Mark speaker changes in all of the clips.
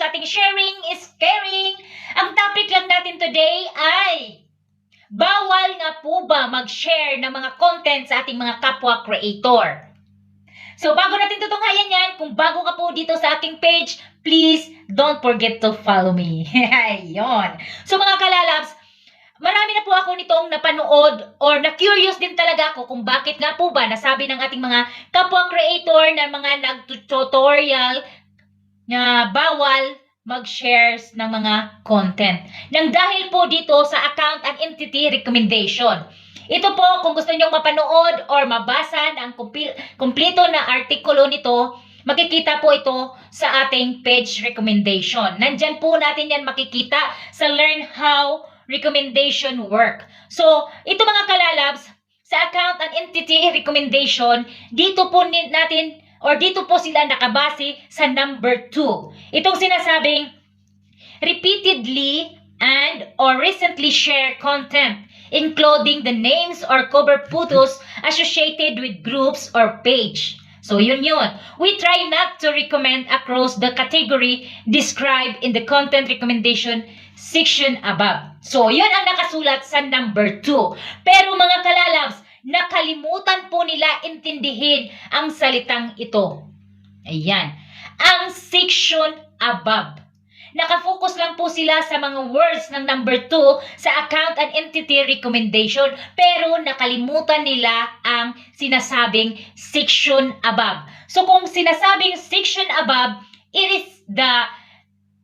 Speaker 1: sa ating sharing is caring. Ang topic lang natin today ay bawal nga po ba mag-share ng mga content sa ating mga kapwa creator? So bago natin tutunghayan yan, kung bago ka po dito sa aking page, please don't forget to follow me. Ayun. So mga kalalabs, marami na po ako nitong napanood or na-curious din talaga ako kung bakit nga po ba nasabi ng ating mga kapwa creator na mga nag-tutorial na bawal mag-shares ng mga content. Nang dahil po dito sa account and entity recommendation. Ito po, kung gusto nyong mapanood or mabasa ng kumpi- kumplito na artikulo nito, makikita po ito sa ating page recommendation. Nandyan po natin yan makikita sa Learn How Recommendation Work. So, ito mga kalalabs, sa account and entity recommendation, dito po natin or dito po sila nakabase sa number 2. Itong sinasabing repeatedly and or recently share content including the names or cover photos associated with groups or page. So yun yun. We try not to recommend across the category described in the content recommendation section above. So yun ang nakasulat sa number 2. Pero mga kalalabs, nakalimutan po nila intindihin ang salitang ito. Ayan. Ang section above. Nakafocus lang po sila sa mga words ng number 2 sa account and entity recommendation pero nakalimutan nila ang sinasabing section above. So kung sinasabing section above, it is the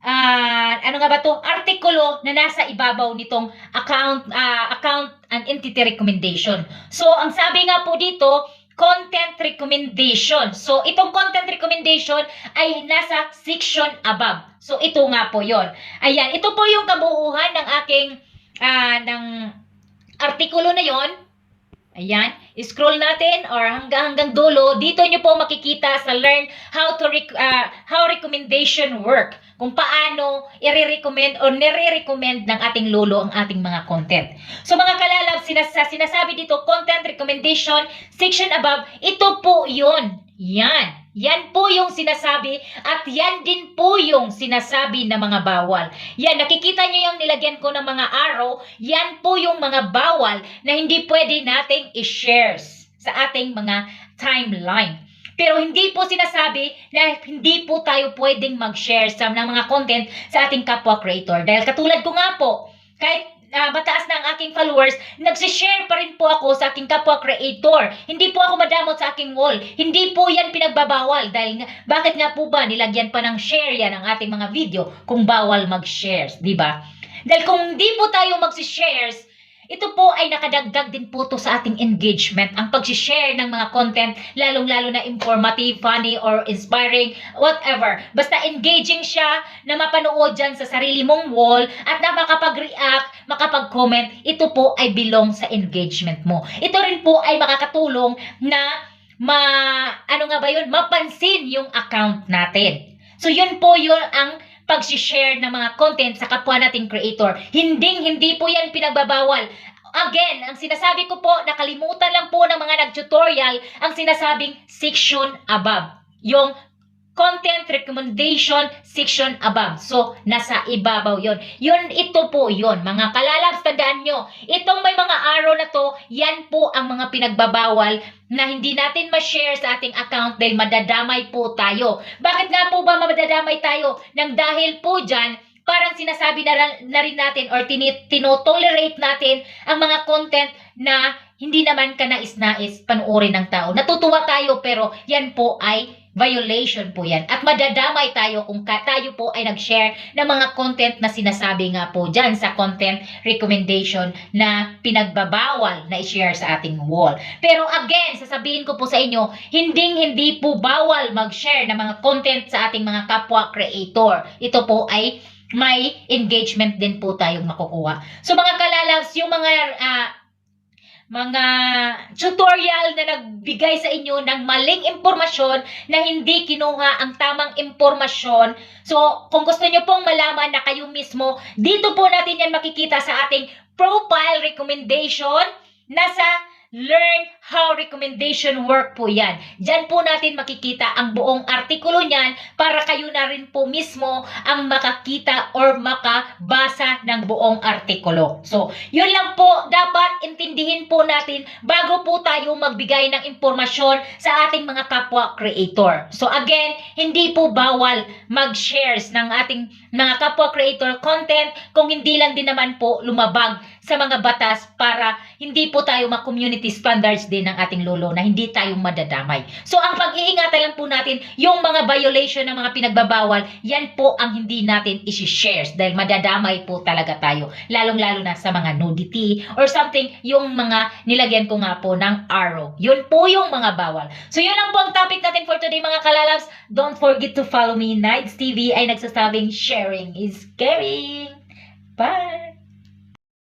Speaker 1: ah, ano nga ba to artikulo na nasa ibabaw nitong account ah, account and entity recommendation. So ang sabi nga po dito, content recommendation. So, itong content recommendation ay nasa section above. So, ito nga po yon. Ayan, ito po yung kabuuhan ng aking, ah, ng artikulo na yon. Ayan, scroll natin or hanggang hanggang dulo, dito nyo po makikita sa learn how to rec- ah, how recommendation work. Kung paano i-recommend o nire-recommend ng ating lolo ang ating mga content. So mga kalalab, sinas- sinasabi dito, content recommendation, section above, ito po yun. Yan. Yan po yung sinasabi at yan din po yung sinasabi na mga bawal. Yan, nakikita nyo yung nilagyan ko ng mga arrow, yan po yung mga bawal na hindi pwede nating i-share sa ating mga timeline. Pero hindi po sinasabi na hindi po tayo pwedeng mag-share sa ng mga content sa ating kapwa creator. Dahil katulad ko nga po, kahit ah, mataas na ang aking followers, nagsishare pa rin po ako sa aking kapwa creator. Hindi po ako madamot sa aking wall. Hindi po yan pinagbabawal. Dahil nga, bakit nga po ba nilagyan pa ng share yan ang ating mga video kung bawal mag-shares, di ba? Dahil kung hindi po tayo magsishares, ito po ay nakadagdag din po to sa ating engagement. Ang pag-share ng mga content, lalong-lalo na informative, funny, or inspiring, whatever. Basta engaging siya na mapanood dyan sa sarili mong wall at na makapag-react, makapag-comment, ito po ay belong sa engagement mo. Ito rin po ay makakatulong na ma ano nga ba yun, mapansin yung account natin. So yun po yun ang pag-share ng mga content sa kapwa nating creator. Hindi hindi po yan pinagbabawal. Again, ang sinasabi ko po, nakalimutan lang po ng mga nag-tutorial ang sinasabing section above. Yung content recommendation section above. So, nasa ibabaw yon. Yun, ito po yon Mga kalalabs, tandaan nyo, itong may mga arrow na to, yan po ang mga pinagbabawal na hindi natin ma-share sa ating account dahil madadamay po tayo. Bakit nga po ba madadamay tayo? Nang dahil po dyan, parang sinasabi na, na rin natin or tinotolerate natin ang mga content na hindi naman kanais-nais panuorin ng tao. Natutuwa tayo pero yan po ay violation po yan. At madadamay tayo kung ka, tayo po ay nag-share ng mga content na sinasabi nga po dyan sa content recommendation na pinagbabawal na i-share sa ating wall. Pero again, sasabihin ko po sa inyo, hinding hindi po bawal mag-share ng mga content sa ating mga kapwa creator. Ito po ay may engagement din po tayong makukuha. So mga kalalabs, yung mga ah, mga tutorial na nagbigay sa inyo ng maling impormasyon na hindi kinuha ang tamang impormasyon. So, kung gusto nyo pong malaman na kayo mismo, dito po natin yan makikita sa ating profile recommendation. Nasa learn how recommendation work po yan. Diyan po natin makikita ang buong artikulo niyan para kayo na rin po mismo ang makakita or makabasa ng buong artikulo. So, yun lang po dapat intindihin po natin bago po tayo magbigay ng impormasyon sa ating mga kapwa creator. So again, hindi po bawal mag-shares ng ating mga kapwa creator content kung hindi lang din naman po lumabag sa mga batas para hindi po tayo ma-community standards din ng ating lolo na hindi tayo madadamay. So ang pag-iingatan lang po natin yung mga violation ng mga pinagbabawal, yan po ang hindi natin isi-shares dahil madadamay po talaga tayo. Lalong-lalo na sa mga nudity or something, yung mga nilagyan ko nga po ng arrow. Yun po yung mga bawal. So yun lang po ang topic natin for today mga kalalabs. Don't forget to follow me. Nights TV ay nagsasabing sharing is caring. Bye!